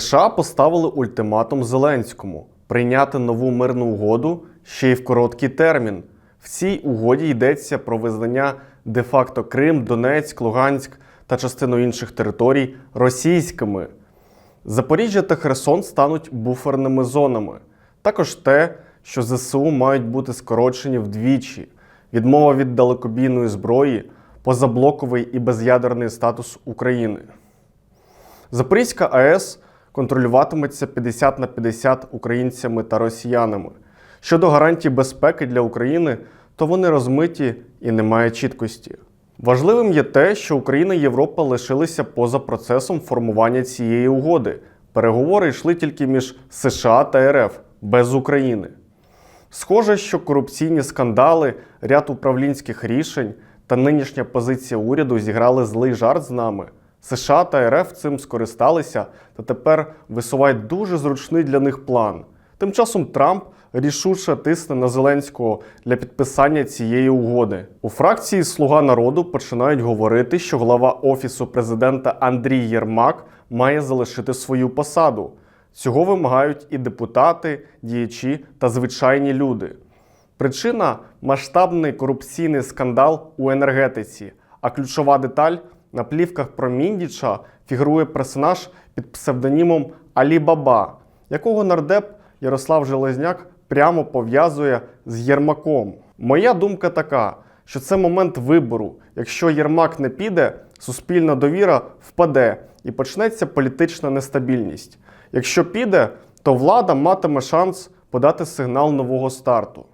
США поставили ультиматум Зеленському прийняти нову мирну угоду ще й в короткий термін. В цій угоді йдеться про визнання де-факто Крим, Донецьк, Луганськ та частину інших територій російськими. Запоріжжя та Херсон стануть буферними зонами. Також те, що ЗСУ мають бути скорочені вдвічі, відмова від далекобійної зброї, позаблоковий і без'ядерний статус України. Запорізька АЕС контролюватиметься 50 на 50 українцями та росіянами. Щодо гарантій безпеки для України, то вони розмиті і немає чіткості. Важливим є те, що Україна і Європа лишилися поза процесом формування цієї угоди. Переговори йшли тільки між США та РФ без України. Схоже, що корупційні скандали, ряд управлінських рішень та нинішня позиція уряду зіграли злий жарт з нами. США та РФ цим скористалися та тепер висувають дуже зручний для них план. Тим часом Трамп рішуче тисне на Зеленського для підписання цієї угоди. У фракції Слуга народу починають говорити, що глава офісу президента Андрій Єрмак має залишити свою посаду. Цього вимагають і депутати, діячі та звичайні люди. Причина масштабний корупційний скандал у енергетиці. А ключова деталь на плівках про Міндіча фігурує персонаж під псевдонімом Алі Баба, якого нардеп Ярослав Железняк прямо пов'язує з Єрмаком. Моя думка така, що це момент вибору. Якщо Єрмак не піде, суспільна довіра впаде і почнеться політична нестабільність. Якщо піде, то влада матиме шанс подати сигнал нового старту.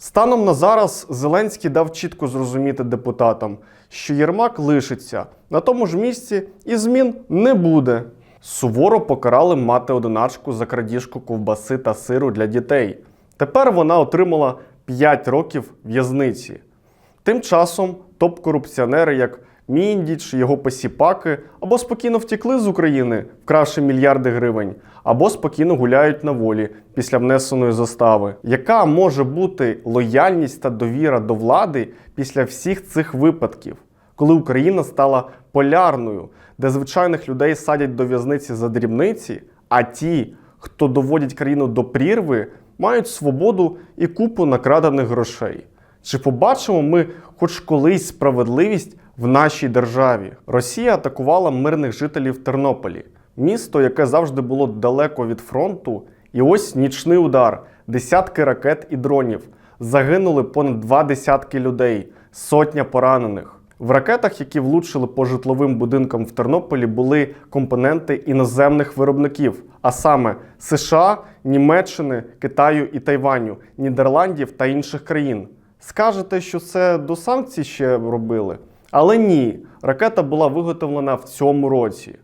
Станом на зараз Зеленський дав чітко зрозуміти депутатам, що Єрмак лишиться на тому ж місці і змін не буде. Суворо покарали мати одиначку за крадіжку ковбаси та сиру для дітей. Тепер вона отримала 5 років в'язниці. Тим часом топ-корупціонери, як Міндіч, його посіпаки, або спокійно втекли з України, вкравши мільярди гривень, або спокійно гуляють на волі після внесеної застави. Яка може бути лояльність та довіра до влади після всіх цих випадків, коли Україна стала полярною, де звичайних людей садять до в'язниці за дрібниці, а ті, хто доводять країну до прірви, мають свободу і купу накрадених грошей? Чи побачимо ми хоч колись справедливість в нашій державі? Росія атакувала мирних жителів Тернополі, місто, яке завжди було далеко від фронту. І ось нічний удар, десятки ракет і дронів. Загинули понад два десятки людей, сотня поранених. В ракетах, які влучили по житловим будинкам в Тернополі, були компоненти іноземних виробників, а саме США, Німеччини, Китаю і Тайваню, Нідерландів та інших країн. Скажете, що це до санкцій ще робили? Але ні, ракета була виготовлена в цьому році.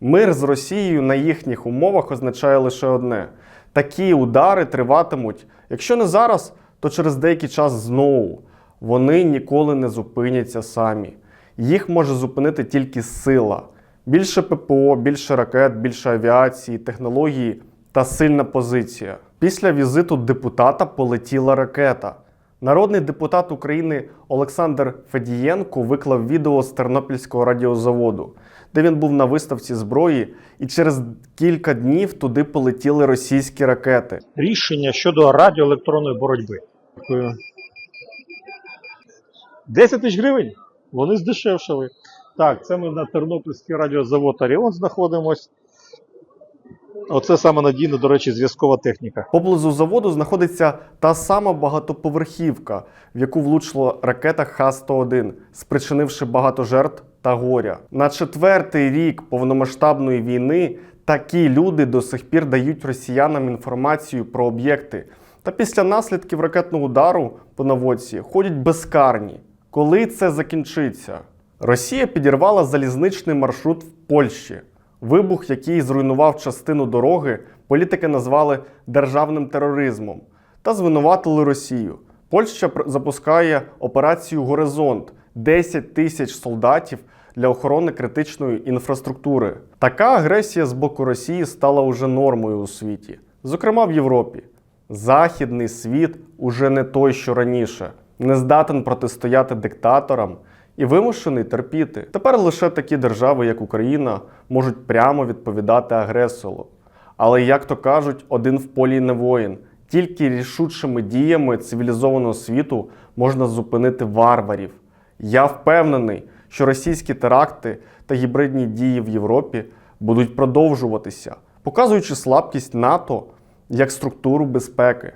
Мир з Росією на їхніх умовах означає лише одне: такі удари триватимуть, якщо не зараз, то через деякий час знову. Вони ніколи не зупиняться самі. Їх може зупинити тільки сила. Більше ППО, більше ракет, більше авіації, технології та сильна позиція. Після візиту депутата полетіла ракета. Народний депутат України Олександр Федієнко виклав відео з Тернопільського радіозаводу, де він був на виставці зброї, і через кілька днів туди полетіли російські ракети. рішення щодо радіоелектронної боротьби. Дякую. 10 тисяч гривень. Вони здешевшали. Так, це ми на Тернопільський радіозавод Аріон знаходимось. Оце саме надійна, до речі, зв'язкова техніка. Поблизу заводу знаходиться та сама багатоповерхівка, в яку влучила ракета Х-101, спричинивши багато жертв та горя. На четвертий рік повномасштабної війни такі люди до сих пір дають росіянам інформацію про об'єкти. Та після наслідків ракетного удару по наводці ходять безкарні. Коли це закінчиться? Росія підірвала залізничний маршрут в Польщі. Вибух, який зруйнував частину дороги, політики назвали державним тероризмом та звинуватили Росію. Польща запускає операцію Горизонт 10 тисяч солдатів для охорони критичної інфраструктури. Така агресія з боку Росії стала уже нормою у світі, зокрема в Європі. Західний світ уже не той, що раніше, не здатен протистояти диктаторам і вимушений терпіти. Тепер лише такі держави, як Україна, можуть прямо відповідати агресору. Але як то кажуть, один в полі не воїн. Тільки рішучими діями цивілізованого світу можна зупинити варварів. Я впевнений, що російські теракти та гібридні дії в Європі будуть продовжуватися, показуючи слабкість НАТО як структуру безпеки.